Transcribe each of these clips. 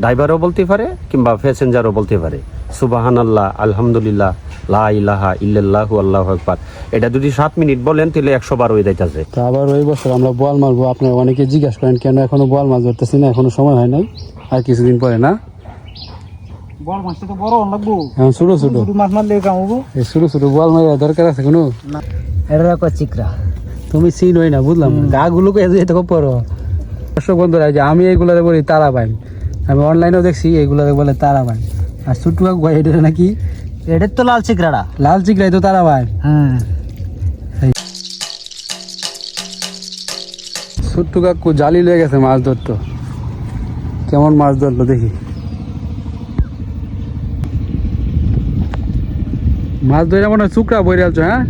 ড্রাইভারও বলতে পারে কিংবা প্যাসেঞ্জারও বলতে পারে। সুবাহান আল্লাহ আলহামদুলিল্লাহ লা ইলাহা ইল্লাল্লাহু আল্লাহু আকবার। এটা যদি সাত মিনিট বলেন তাহলে একশো বার হয়ে যাইতেছে। তো আবার ওই বছর আমরা বল মারবো আপনারা অনেকে জিজ্ঞাসা করেন কেন এখনও বল মাছ ধরতেছি না? এখনও সময় হয় নাই? আর কিছুদিন পরে না? বড় মাছটা তো বড় লাগবো এখন ছোট ছোট। ছোট মাছ মারলে কামাবো এই ছোট ছোট বল মারা দরকার আছে কোনো? কয় চিকরা। তুমি চিন হই না বুঝলাম। গা গুলোকে এত পড়ো দর্শক বন্ধুরা যে আমি এইগুলারে বলি তারা পাই আমি অনলাইনেও দেখছি এগুলো বলে তারা পাই আর ছোট্টু কাকু এটা নাকি? এটার তো লাল চিকরাটা লাল চিকলাই তো তারা পাই হ্যাঁ। ছোট্টু কাকু জালি লয়ে গেছে মাছ ধরতো। কেমন মাছ ধরলো দেখি। মাছ ধরে মনে হয় শুকরা বইরালছো হ্যাঁ?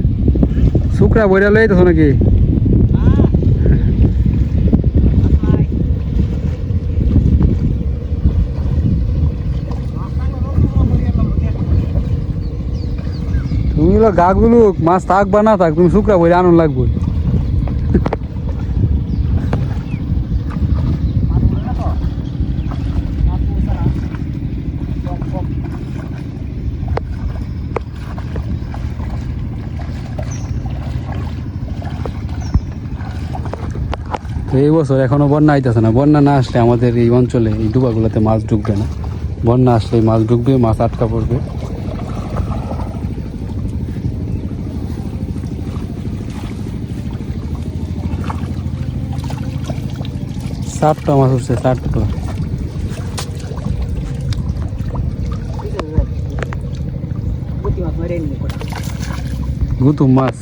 শুকরা বইরাল এই তো নাকি? তুমি হলো মাছ থাক না থাক, তুমি শুকরা বইরে আনন্দ লাগবে। এই বছর এখনও বন্যা আইতেছে না। বন্যা না আসলে আমাদের এই অঞ্চলে, এই ডুবাগুলোতে মাছ ঢুকবে না। বন্যা আসলে মাছ ঢুকবে, মাছ আটকা পড়বে। সাতটা মাছ উঠছে সাতটা প্রতি মাছ মারে নিয়ে কটা গুতুম মাছ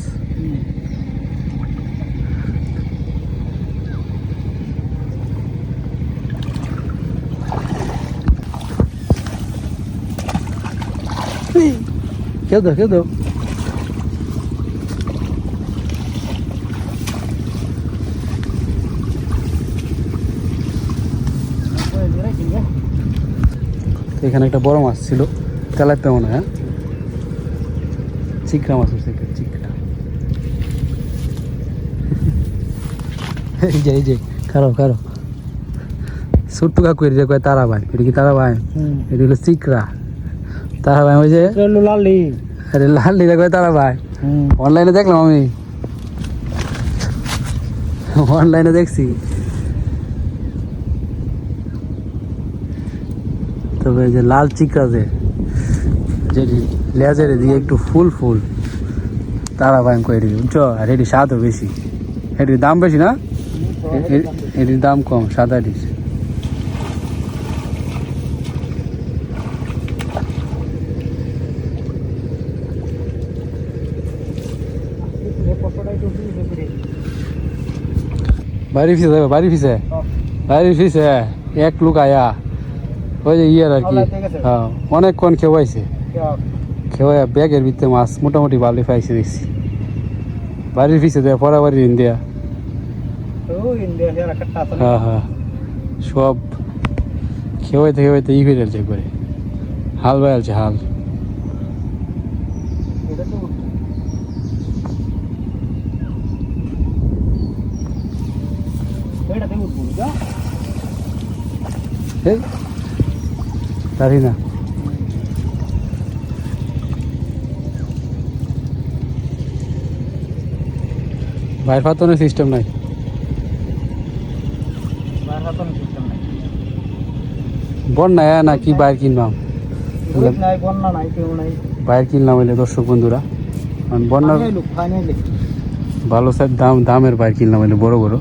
কেউ দাও কেউ দাও তো এখানে একটা বড় মাছ ছিল। তেলাতে মনে হয়? চিকরা মাছ হচ্ছে একটা চিকরা এই যে এই যে খারো খারো। ছোট্ট কাকু এটা কয় তারা ভাই এটা কি তারা ভাই এটা হলো চিকরা তারা ভাই ওই যে লালি আরে লাল কয় তারা ভাই অনলাইনে দেখলাম আমি। অনলাইনে দেখছি। তবে যে লাল চিকরা যে যেটি দিয়ে একটু ফুল ফুল তারা কই এটি বুঝছ? আর এটি স্বাদও বেশি। এটির দাম বেশি না? এটির দাম কম সাদা ডিশ বাড়ি ফিসে বাড়ি ফিসে বাড়ি ফিসে এক লোক আয়া। ওই যে ইয়ের আর কি। আল্লাহ, ঠিক আছে। হ্যাঁ অনেকক্ষণ খেওয়াইছে। খেওয়া ব্যাগের ভিতরে মাছ মোটামুটি ভালো পাইছে দেখছি। বাড়ির ফিসে দেয়া পরা বাড়ির ইন্ডিয়া হ্যাঁ হ্যাঁ। সব খেওয়াইতে খেওয়াইতে ই ফিরেছে একবারে। হাল বাইলছে হাল। এই জানি না বাইর ফাতনের সিস্টেম নাই। বন্যা না কি বাইর নাই। বাইর কিনলাম হইলে দর্শক বন্ধুরা। কারণ বন্যার ভালো সাইড দাম দামের বাইর কিনলাম হইলে বড় বড়।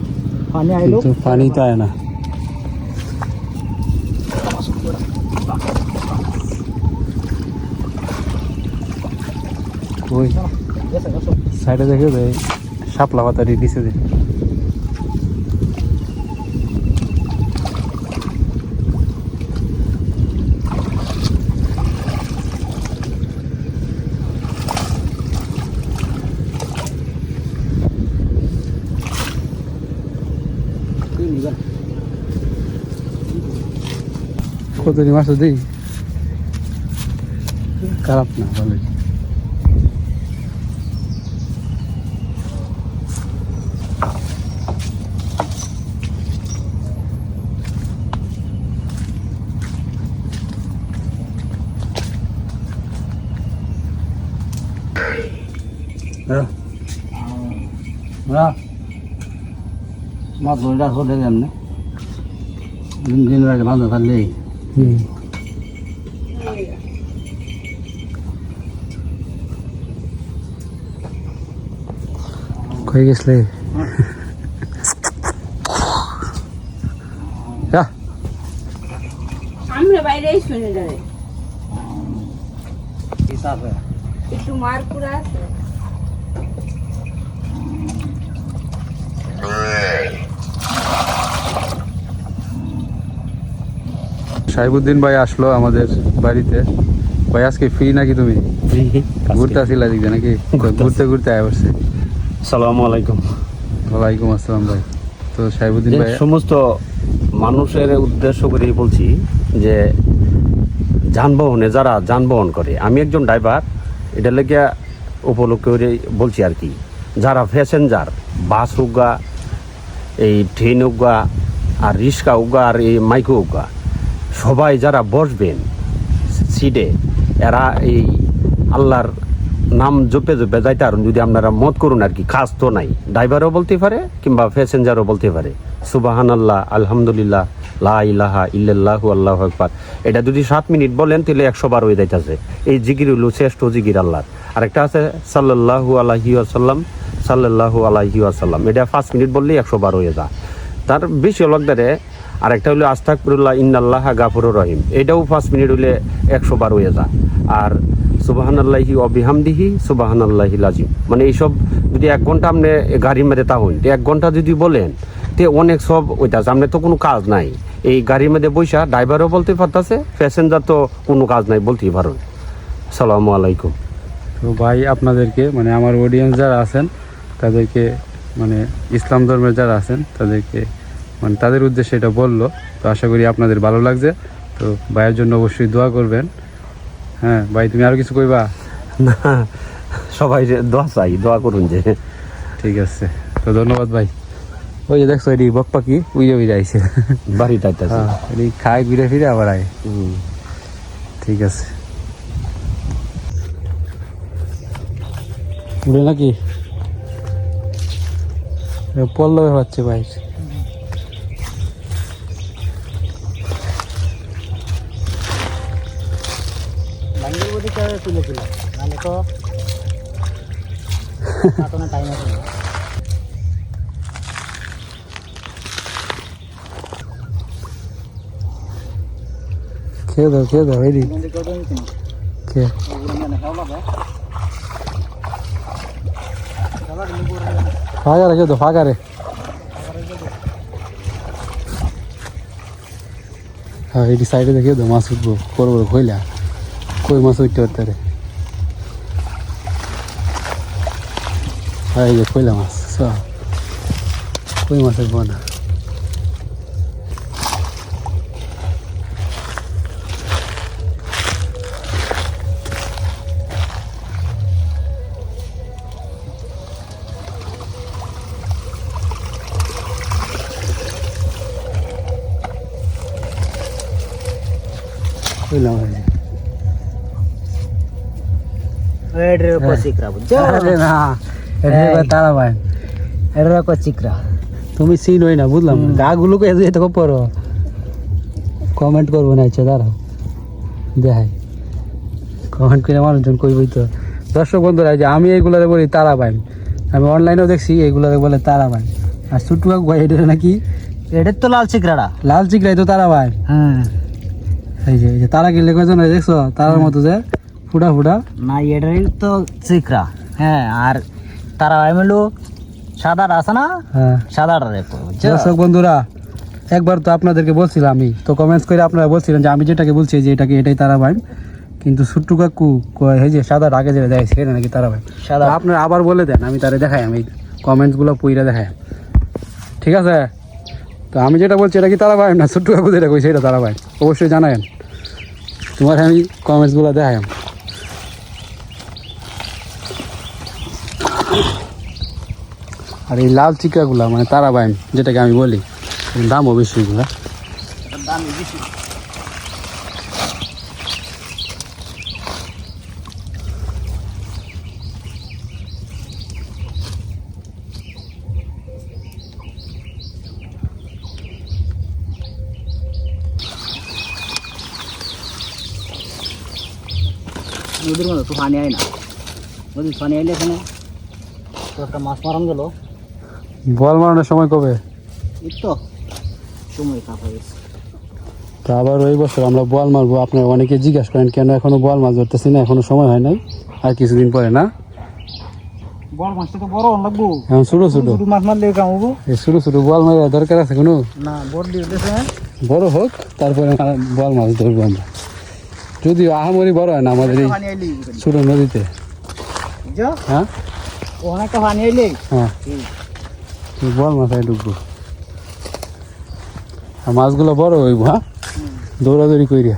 কিন্তু পানি তো আয় না। ওই সাইডে দেখে দে, শাপলা পাতা দিয়ে দিছে দে কত মাছ দিই খারাপ না, ভালোই। মাছ ধরে হলে এমনি দিন দিন রাখে মাছ ধরলে হুম। কই গেছলে? আমরা বাইরেই শুনে যাবে হিসাবে একটু মারপুরা আছে। সাহেবুদ্দিন ভাই আসলো আমাদের বাড়িতে। ভাই আজকে ফ্রি নাকি তুমি? ঘুরতে আসিলা দিকে নাকি? ঘুরতে ঘুরতে আয় পড়ছে সালামু আলাইকুম। ওয়ালাইকুম আসসালাম ভাই। তো সাহেবুদ্দিন ভাই সমস্ত মানুষের উদ্দেশ্য করে বলছি যে যানবাহনে যারা যানবাহন করে আমি একজন ড্রাইভার এটা লেগে উপলক্ষ করে বলছি আর কি। যারা প্যাসেঞ্জার বাস উগা এই ট্রেন উগা আর রিক্সা উগা আর এই মাইকো উগা সবাই যারা বসবেন সিটে, এরা এই আল্লাহর নাম জপে জপে যাইতে আর যদি আপনারা মত করুন আর কি, কাজ তো নাই। ড্রাইভারও বলতে পারে কিংবা প্যাসেঞ্জারও বলতে পারে। সুবাহান আল্লাহ আলহামদুলিল্লাহ, লা ইলাহা ইল্লাল্লাহু, আল্লাহু আকবার। এটা যদি সাত মিনিট বলেন, তাহলে একশো বার হয়ে যাইতেছে। এই জিগির হলো শ্রেষ্ঠ জিগির আল্লাহর। আরেকটা আছে, সাল্লাল্লাহু আলাইহি আসাল্লাম সাল্লাল্লাহু আলাইহি আসাল্লাম এটা পাঁচ মিনিট বললেই একশো বার হয়ে যায়। তার বেশি লগদারে আরেকটা হলো আস্তাকফিরুল্লাহ ইন্নাল্লাহ গাফুরুর রহিম। এটাও পাঁচ মিনিট হলে একশো বার হয়ে যায়। আর সুবাহান আল্লাহি অবিহামদিহি সুবাহান আল্লাহি লাজিম। মানে এইসব যদি এক ঘণ্টা আপনি গাড়ির মধ্যে তা হইন, তো এক ঘণ্টা যদি বলেন, তে অনেক সব ওইটাছে আপনার তো কোনো কাজ নাই। এই গাড়ির মধ্যে বৈশা ড্রাইভারও বলতে পারতাছে, প্যাসেঞ্জার তো কোনো কাজ নাই বলতেই পারেন সালামু আলাইকুম। তো ভাই আপনাদেরকে মানে আমার অডিয়েন্স যারা আছেন, তাদেরকে মানে ইসলাম ধর্মের যারা আছেন, তাদেরকে মানে তাদের উদ্দেশ্যে এটা বলল। তো আশা করি আপনাদের ভালো লাগছে। তো ভাইয়ের জন্য অবশ্যই দোয়া করবেন। হ্যাঁ ভাই তুমি আরও কিছু কইবা? না সবাই যে দোয়া চাই দোয়া করুন যে। ঠিক আছে। তো ধন্যবাদ ভাই। ওই যে দেখছ এটি বক পাখি উইরে উইরে আইছে। বাড়িটা হ্যাঁ এটি খায় ঘুরে ফিরে আবার আয়। হুম। ঠিক আছে। উড়ে নাকি? পল্লবে হচ্ছে ভাই। বদিকে তুলেছিল নাহলে তো এখনও টাইম আছে। খেয়ে দাও খেয়ে দাও ওটা খেয়ে ফাঁকা রে খেয়ে দাও ফাঁকা রে। হ্যাঁ এটি সাইডে দেখে দাও মাছ উঠবো বড় বড় খইলা কই মাছ উঠতে পারতে রে হ্যাঁ এই যে খইলা মাছ সব কই মাছের চিকরা তারা ভাই এডরে কো চিকরা তুমি সিন হই না বুঝলাম গা গুলো কে যেতে পড়ো কমেন্ট করব না ইচ্ছা দাঁড়াও দেখাই কমেন্ট করে মানুষজন কইবই তো দর্শক বন্ধুরা যে আমি এইগুলারে বলি তারা ভাই আমি অনলাইনেও দেখছি এইগুলারে বলে তারা ভাই আর কাকু ভাই এটা নাকি এডের তো লাল চিকরাটা লাল চিকরাই তো তারা ভাই হ্যাঁ এই যে এই যে তারা গেলে কয়জন দেখছ তারার মতো যে ফুটা ফুটা না এডের তো চিকরা। হ্যাঁ আর তারা এমএলও সাদাটা আছে না? হ্যাঁ। সাদাটা দেখো দর্শক বন্ধুরা একবার তো আপনাদেরকে বলছিলাম আমি। তো কমেন্টস করে আপনারা বলছিলেন যে আমি যেটাকে বলছি যে এটাকে এটাই তারা ভাই। কিন্তু সুট্টু কাকু কয় এই যে সাদা আগে যেটা দেয় সেটা নাকি তারা ভাই? সাদা। আপনারা আবার বলে দেন আমি তারে দেখাই আমি কমেন্টসগুলো পইরা দেখাই। ঠিক আছে? তো আমি যেটা বলছি এটা কি তারা ভাই না সুট্টু কাকু যেটা কইছে এটা তারা ভাই? অবশ্যই জানায়েন। তোমার আমি কমেন্টসগুলো দেখাই। আর এই লাল চিকাগুলা মানে তারা তারাবাইম যেটাকে আমি বলি দামও বেশি এগুলা দামই বেশি নদীর মধ্যে তো পানি আয় না নদীর পানি আইলে এখানে তো একটা মাছ মারান গেল। বল মারানোর সময় কবে? তো সময় কাপা গেছে। তা আবার ওই বছর আমরা বল মারবো আপনারা অনেকে জিজ্ঞাসা করেন কেন এখনও বল মাছ ধরতেছি না এখনও সময় হয় নাই আর কিছুদিন পরে না? বড় মাছটা তো বড় লাগবো। এখন ছোটো ছোটো। ছোট মাছ মারলে কামাবো এই ছোটো ছোটো বল মারা দরকার আছে কোনো? না বড় দিয়ে বড় হোক তারপরে বল মাছ ধরবো আমরা। যদিও আহামরি বড় হয় না আমাদের এই ছোটো নদীতে। হ্যাঁ? অনেকটা পানি আইলে হ্যাঁ এই বল মাথায় ঢুকবো আর মাছগুলো বড় হইব হ্যাঁ দৌড়াদৌড়ি কইরা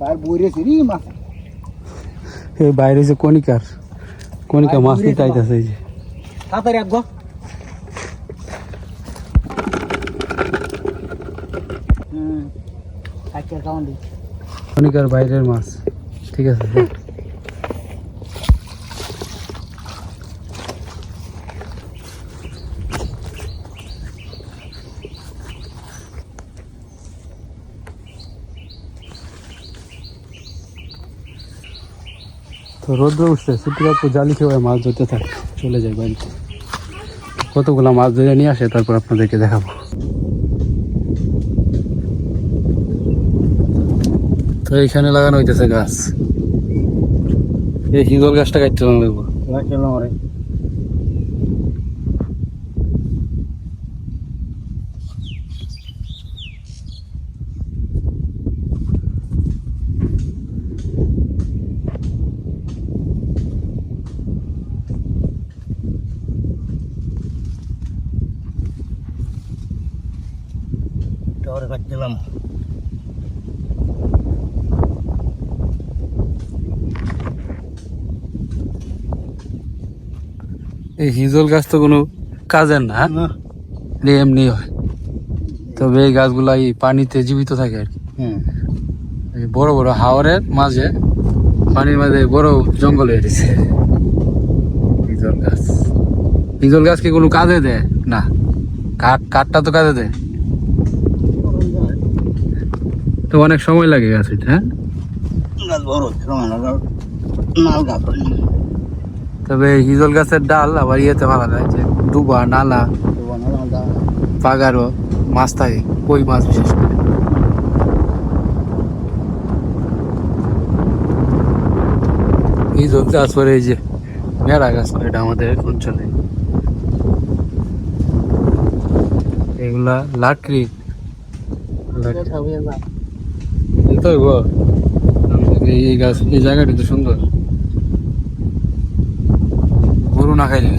বাইর বইরে সিরি কণিকা মাছ নিতে আইতাছে এই যে। তাড়াতাড়ি আগো হুম কাকে কাউন্ট। কোনিকার বাইরের মাছ। ঠিক আছে। তো রোদ্র উঠছে সুতিরাপু জালি খেয়ে মাছ ধরতে থাকে। চলে যায় বাড়িতে। কতগুলো মাছ ধরে নিয়ে আসে, তারপর আপনাদেরকে দেখাবো। তো এইখানে লাগানো হইতেছে গাছ। এই হিজল গাছটা কাটতে লাগবো খেলাম রে টরে এই হিজল গাছ তো কোনো কাজের না হ্যাঁ? এমনি হয়। তবে এই গাছগুলা এই পানিতে জীবিত থাকে আর কি। বড় বড় হাওরের মাঝে পানির মাঝে বড় জঙ্গল হয়ে গেছে হিজল গাছ। হিজল গাছ কি কোনো কাজে দেয়? না। কাঠ কাঠটা তো কাজে দেয়। তো অনেক সময় লাগে গাছ হইতে হ্যাঁ? গাছ বড় গাছ তবে হিজল গাছের ডাল আবার ইয়েতে ভালো যায় যে ডুবা নালা পাগারও মাছ থাকে কই মাছ বিশেষ করে? হিজল গাছ পরে এই যে মেরা গাছ করে এটা আমাদের অঞ্চলে এগুলা লাকড়ি। লাকড়ি। তো এই গাছ এই জায়গাটি তো সুন্দর। গরু না খাইলে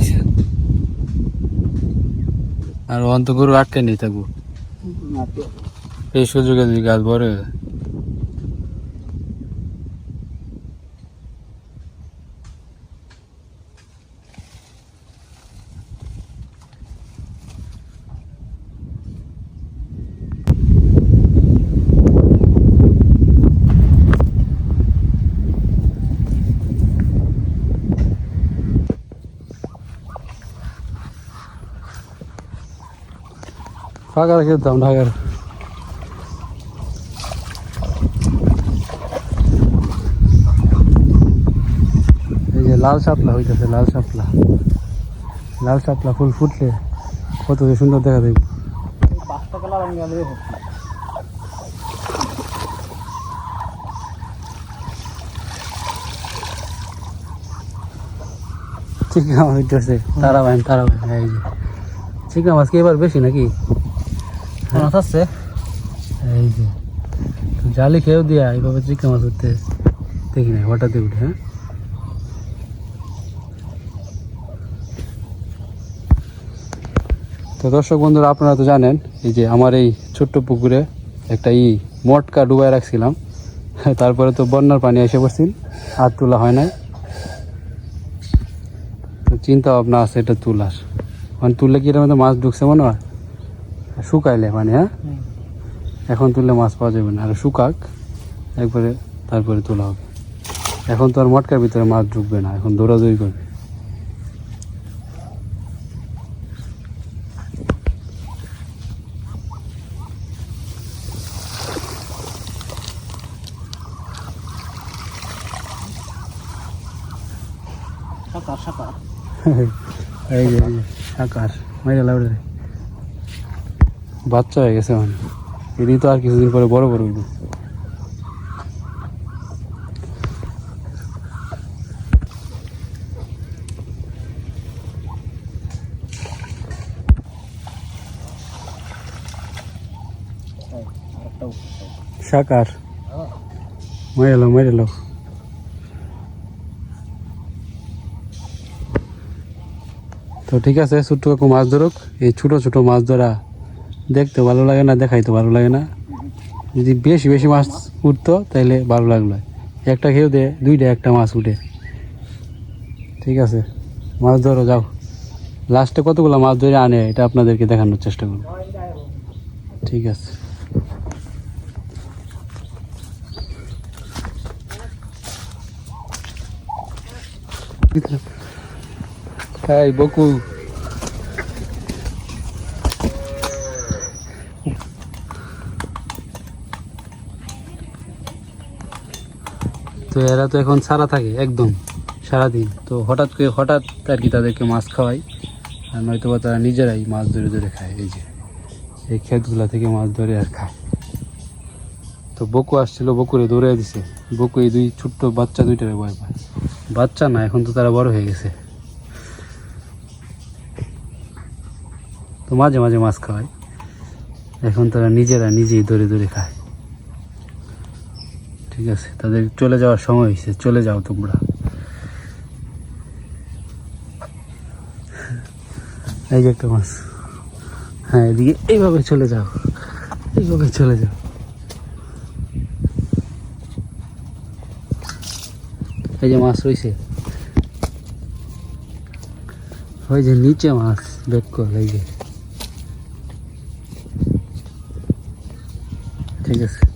আর অন্ত গরু আটকে নেই থাকব। এই সুযোগে যদি গাছ বড় রেখে দিতাম ঢাকার। এই যে লাল শাপলা হইতেছে, লাল শাপলা। লাল শাপলা ফুল ফুটলে কত সুন্দর দেখা দেখবে পাঁচটা চিকা মাছ হইতেছে, তারা বাইন তারা বাইন চিকা মাছ কি এবার বেশি নাকি? মাছ আছে। এই যে জালি খেয়েও দিয়া এইভাবে চিকা মাছ উঠতে দেখি না হঠাৎ উঠে হ্যাঁ? তো দর্শক বন্ধুরা, আপনারা তো জানেন, এই যে আমার এই ছোট্ট পুকুরে একটা ই মটকা ডুবাই রাখছিলাম। তারপরে তো বন্যার পানি এসে পড়ছিল আর তোলা হয় নাই। চিন্তা ভাবনা আছে এটা তোলার। মানে তুললে কি এটার মধ্যে মাছ ঢুকছে মনে হয়? শুকাইলে মানে হ্যাঁ? এখন তুললে মাছ পাওয়া যাবে না। আর শুকাক একবারে তারপরে তোলা হবে। এখন তো আর মটকার ভিতরে মাছ ঢুকবে না এখন দৌড়াদৌড়ি করবে। এই যে আকাশ মাইরা লাউডে বাচ্চা হয়ে গেছে মানে এটি তো আর কিছুদিন পরে বড় বড় হইব। সাকার। মেরে লো তো ঠিক আছে, ছোট্ট মাছ ধরুক। এই ছোট ছোট মাছ ধরা দেখতে ভালো লাগে না, দেখাইতে ভালো লাগে না। যদি বেশি বেশি মাছ উঠতো তাহলে ভালো লাগল। একটা খেয়েও দে, দুইটা, একটা মাছ উঠে। ঠিক আছে, মাছ ধরো, যাও। লাস্টে কতগুলো মাছ ধরে আনে, এটা আপনাদেরকে দেখানোর চেষ্টা করব। ঠিক আছে। এই বকু। তো এরা তো এখন সারা থাকে একদম সারাদিন। তো হঠাৎ করে হঠাৎ আর কি তাদেরকে মাছ খাওয়াই, আর নয়তো বা তারা নিজেরাই মাছ ধরে ধরে খায়, এই যে। এই ক্ষেতগুলা থেকে মাছ ধরে আর খায়। তো বকু আসছিল, বকুরে দৌড়ে দিছে। বকু এই দুই ছোট্ট বাচ্চা দুইটারে ভয় পায়। বাচ্চা না, এখন তো তারা বড় হয়ে গেছে। তো মাঝে মাঝে মাছ খাওয়ায়। এখন তারা নিজেরা নিজেই ধরে ধরে খায়। ঠিক আছে, তাদের চলে যাওয়ার সময় হয়েছে, চলে যাও তোমরা। এই যে একটা মাছ। হ্যাঁ এদিকে এইভাবে চলে যাও, এইভাবে চলে যাও। এই যে মাছ রয়েছে ওই যে নিচে মাছ, বেক কর এই যে। ঠিক আছে।